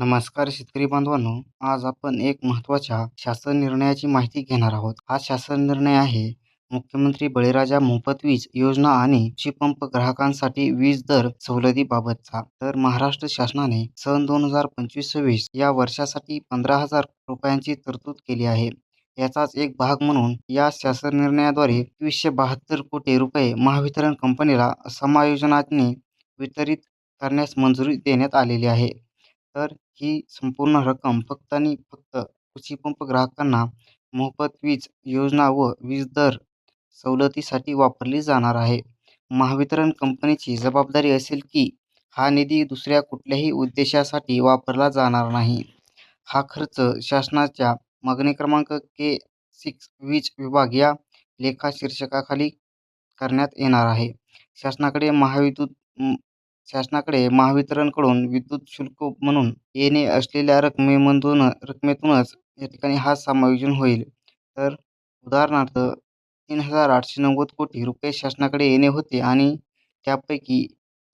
नमस्कार शेतकरी बांधवांनो आज आपण एक महत्त्वाच्या शासन निर्णयाची माहिती घेणार आहोत. हा शासन निर्णय आहे मुख्यमंत्री बळीराजा मोफत वीज योजना आणि कृषी पंप ग्राहकांसाठी वीज दर सवलतीबाबतचा. तर महाराष्ट्र शासनाने सन दोन हजार पंचवीस सव्वीस या वर्षासाठी पंधरा हजार रुपयांची तरतूद केली आहे. याचाच एक भाग म्हणून या शासन निर्णयाद्वारे एकवीसशे बहात्तर कोटी रुपये महावितरण कंपनीला समायोजनाने वितरित करण्यास मंजुरी देण्यात आलेली आहे. तर ही संपूर्ण रक्कम फक्त आणि फक्त कृषी पंप ग्राहकांना मोफत वीज योजना व वीज दर सवलतीसाठी वापरली जाणार आहे. महावितरण कंपनीची जबाबदारी असेल की हा निधी दुसऱ्या कुठल्याही उद्देशासाठी वापरला जाणार नाही. हा खर्च शासनाच्या मागणी क्रमांक के सिक्स वीज विभाग या लेखाशीर्षकाखाली करण्यात येणार आहे. शासनाकडे महाविद्युत शासनाकडे महावितरणकडून विद्युत शुल्क म्हणून येणे असलेल्या रकमेमधून रकमेतूनच या ठिकाणी हा समायोजन होईल. तर उदाहरणार्थ तीन हजार आठशे नव्वद कोटी रुपये शासनाकडे येणे होते आणि त्यापैकी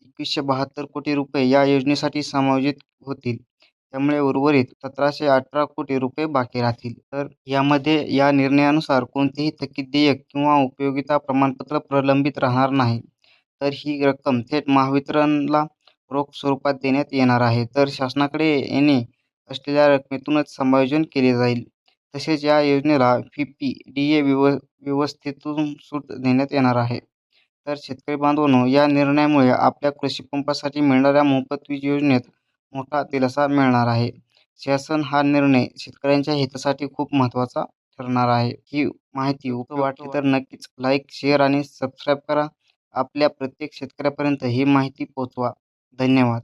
एकवीसशे बहात्तर कोटी रुपये या योजनेसाठी समायोजित होतील. त्यामुळे उर्वरित सतराशे अठरा कोटी रुपये बाकी राहतील. तर यामध्ये या निर्णयानुसार कोणतेही थकीत देयक किंवा उपयोगिता प्रमाणपत्र प्रलंबित राहणार नाही. तर ही रक्कम थेट महावितरणला रोख स्वरूपात देण्यात येणार आहे. तर शासनाकडे येणे असलेल्या रकमेतूनच समायोजन केले जाईल. तसेच या योजनेला व्ही पी डी ए व्यव व्यवस्थेतून सूट देण्यात येणार आहे. तर शेतकरी बांधवांनो या निर्णयामुळे आपल्या कृषीपंपासाठी मिळणाऱ्या मोफत वीज योजनेत मोठा दिलासा मिळणार आहे. शासन हा निर्णय शेतकऱ्यांच्या हितासाठी खूप महत्त्वाचा ठरणार आहे. ही माहिती उपयुक्त वाटली तर नक्कीच लाईक शेअर आणि सबस्क्राईब करा. आपल्या प्रत्येक शेतकऱ्यापर्यंत ही माहिती पोहोचवा. धन्यवाद.